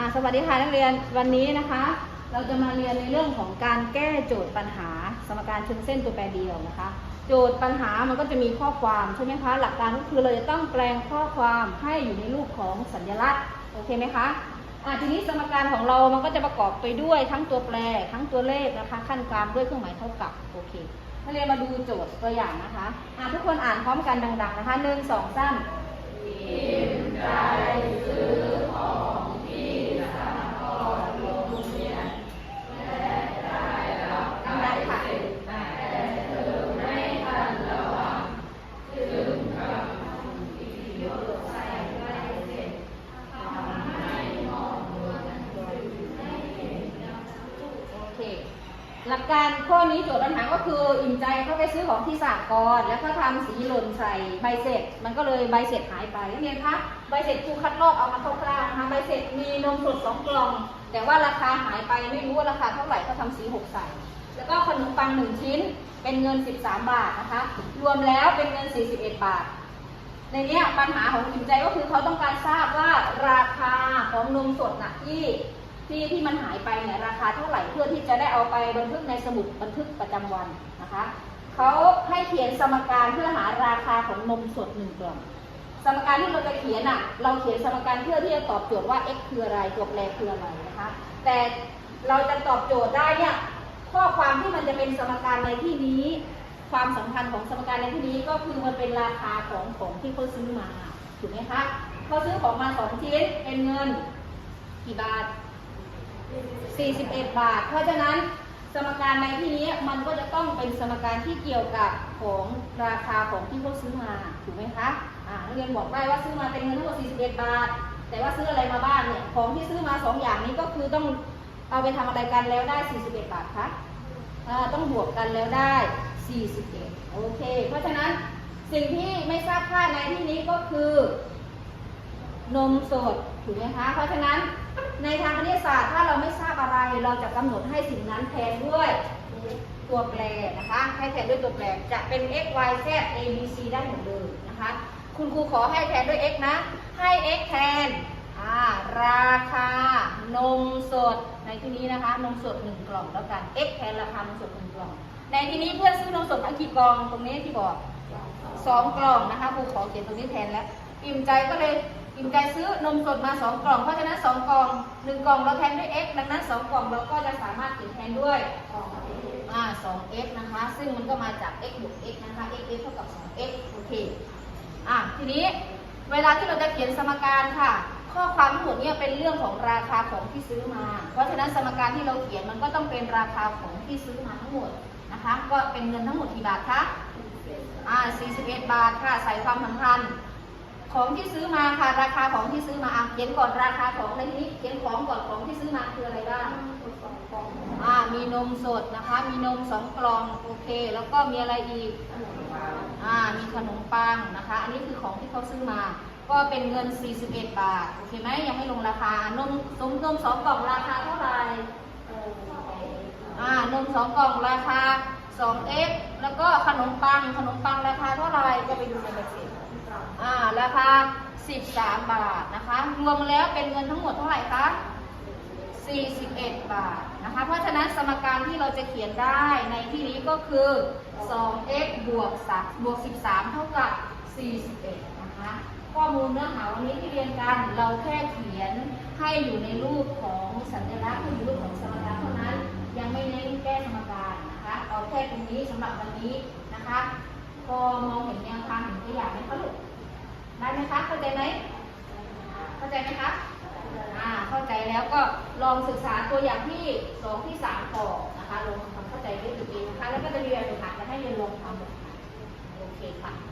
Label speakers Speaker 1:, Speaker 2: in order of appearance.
Speaker 1: อ่าสวัสดีค่ะนักเรียนวันนี้นะคะ เราจะมาเรียนในเรื่องของการแก้โจทย์ปัญหาสมการเชิงเส้นตัวแปรเดียวนะคะ โจทย์ปัญหามันก็จะมีข้อความใช่ไหมคะหลักการก็คือเราจะต้องแปลงข้อความให้อยู่ในรูปของสัญลักษณ์โอเคไหมคะอ่าทีนี้สมการของเรามันก็จะประกอบไปด้วยทั้งตัวแปรทั้งตัวเลขนะคะ ขั้นกลางด้วยเครื่องหมายเท่ากับโอเคนักเรียนมาดูโจทย์ตัวอย่างนะคะอ่าทุกคนอ่านพร้อมกันดัง ๆ นะคะหนึ่งสองสามได้อค่ะโอเค หลักการข้อนี้โจทย์ปัญหาก็คืออิ่มใจเขาไปซื้อของที่สากรแล้วก็ทำสีหล่นใส่ใบเสร็จ มันก็เลยใบเสร็จหายไปนักเรียนคะใบเสร็จครูคัดลอกเอามาคร่าวๆนะคะใบเสร็จมีนมสดสองกล่อง แต่ว่าราคาหายไปไม่รู้ว่าราคาเท่าไหร่เขาทำสีหกใส่แล้วก็ขนมปังหนึ่งชิ้นเป็นเงิน 13 บาทนะคะ รวมแล้วเป็นเงิน 41 บาท ในเนี้ยปัญหาของอิ่มใจก็คือเขาต้องการทราบว่าราคาของนมสดนะที่ ที่ที่มันหายไปเนี่ยราคาเท่าไหร่เพื่อที่จะได้เอาไปบันทึกในสมุดบันทึกประจำวันนะคะเขาให้เขียนสมการเพื่อหาราคาของนมสดหนึ่งกล่องสมการที่เราจะเขียนอะ เราเขียนสมการเพื่อที่จะตอบโจทย์ว่า x คืออะไรตัวแปรคืออะไรนะคะ แต่เราจะตอบโจทย์ได้เนี่ยข้อความที่มันจะเป็นสมการในที่นี้ ความสำคัญของสมการในที่นี้ก็คือมันเป็นราคาของของที่เขาซื้อมาถูกไหมคะเขาซื้อของมาสองชิ้นเป็นเงินกี่บาท 41 บาท เพราะฉะนั้นสมการในที่นี้มันก็จะต้องเป็นสมการที่เกี่ยวกับของราคาของที่เขาซื้อมาถูกไหมคะนักเรียนบอกได้ว่าซื้อมาเป็นเงินทั้งหมด41 บาท แต่ว่าซื้ออะไรมาบ้างเนี่ยของที่ซื้อมาสองอย่างนี้ก็คือต้องเอาไปทำอะไรกันแล้วได้ 41 บาทคะอ่าต้องบวกกันแล้วได้ 41 โอเค เพราะฉะนั้นสิ่งที่ไม่ทราบค่าในที่นี้ก็คือ นมสดถูกไหมคะ เพราะฉะนั้น ในทางคณิตศาสตร์ถ้าเราไม่ทราบอะไร เราจะกำหนดให้สิ่งนั้นแทนด้วยตัวแปรนะคะให้แทนด้วยตัวแปรจะเป็น x y z a b c ได้หมดเลยนะคะ คุณครูขอให้แทนด้วย x นะ ให้ x แทนราคานมสดในที่นี้นะคะ นมสดหนึ่งกล่องแล้วกัน x แทนราคานมสดหนึ่งกล่อง ในที่นี้เพื่อนซื้อนมสดมากี่กล่องตรงนี้ที่บอกสองกล่องนะคะครูขอเขียนตรงนี้แทนแล้ว อิ่มใจก็เลย อิ่มใจซื้อนมสดมาสองกล่อง เพราะฉะนั้นสองกล่องหนึ่งกล่องเราแทนด้วย x ดังนั้นสองกล่องเราก็จะสามารถเขียนแทนด้วยอ่าสอง x นะคะ ซึ่งมันก็มาจาก x บวก x นะคะ x เท่ากับ 2 x โอเค อะ ทีนี้เวลาที่เราจะเขียนสมการค่ะ ข้อความทั้งหมดเนี่ยเป็นเรื่องของราคาของที่ซื้อมา เพราะฉะนั้นสมการที่เราเขียนมันก็ต้องเป็นราคาของที่ซื้อมาทั้งหมดนะคะ ก็เป็นเงินทั้งหมดกี่บาทคะอ่า41 บาทค่ะ ใส่ความสำคัญ ของที่ซื้อมาค่ะราคาของที่ซื้อมาอะเขียนก่อนราคาของในที่นี้เขียนของก่อนของที่ซื้อมาคืออะไรบ้างอ่ามีนมสดนะคะ มีนมสองกล่องโอเค แล้วก็มีอะไรอีกอ่ามีขนมปังนะคะ อันนี้คือของที่เขาซื้อมา ก็เป็นเงิน 41 บาทโอเคไหมยังไม่ลงราคานมนมนมสองกล่องราคาเท่าไหร่ อ่านมสองกล่องราคา 2x แล้วก็ขนมปังขนมปังราคาเท่าไหร่ก็ไปดูในใบสร็จอ่าราคา 13 บาทนะคะ รวมแล้วเป็นเงินทั้งหมดเท่าไหร่คะ 41 บาทนะคะ เพราะฉะนั้นสมการที่เราจะเขียนได้ในที่นี้ก็คือ 2x บวก3บวก 13 เท่ากับ 41 นะคะ ข้อมูลเนื้อหาวันนี้ที่เรียนกัน เราแค่เขียนให้อยู่ในรูปของสัญลักษณ์ให้อยู่ในรูปของสมการเท่านั้น ยังไม่เน้นแก้สมการนะคะเอาแค่ตรงนี้สำหรับวันนี้นะคะ พอมองเห็นแนวทางเห็นตัวอย่างไหมคะลูกได้ไหมคะเข้าใจไหมเข้าใจไหมคะอ่าเข้าใจแล้วก็ลองศึกษาตัวอย่างที่สองที่สามต่อนะคะลองทำความเข้าใจด้วยตัวเองนะคะแล้วก็จะเรียนฝึกหัดจะให้เรียนลองทำโอเคค่ะ